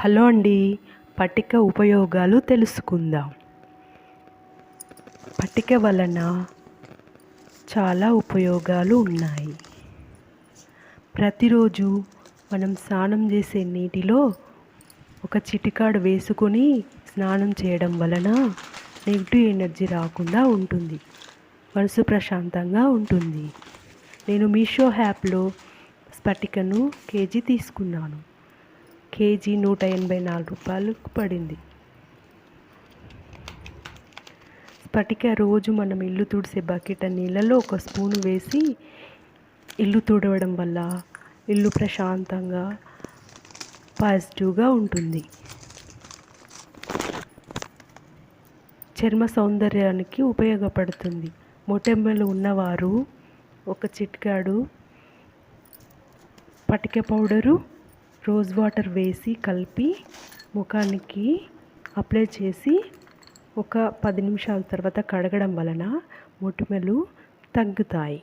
Hello అండి పట్టిక ఉపయోగాలు తెలుసుకుందాం. పట్టిక వలన చాలా ఉపయోగాలు ఉన్నాయి. ప్రతిరోజు మనం స్నానం చేసే నీటిలో ఒక చిటికాడు వేసుకొని స్నానం చేయడం వలన నెగిటివ్ ఎనర్జీ రాకుండా ఉంటుంది. మనసు ప్రశాంతంగా ఉంటుంది. నేను మీషో యాప్లో స్పటికను కేజీ తీసుకున్నాను. కేజీ నూట ఎనభై నాలుగు రూపాయలకు పడింది. స్ఫటిక రోజు మనం ఇల్లు తుడిసే బకెట్ నీళ్ళలో ఒక స్పూన్ వేసి ఇల్లు తుడవడం వల్ల ఇల్లు ప్రశాంతంగా పాజిటివ్గా ఉంటుంది. చర్మ సౌందర్యానికి ఉపయోగపడుతుంది. మొటెమ్మలు ఉన్నవారు ఒక చిట్కాడు పటిక పౌడరు రోజ్ వాటర్ వేసి కలిపి ముఖానికి అప్లై చేసి ఒక పది నిమిషాల తర్వాత కడగడం వలన మొటిమలు తగ్గుతాయి.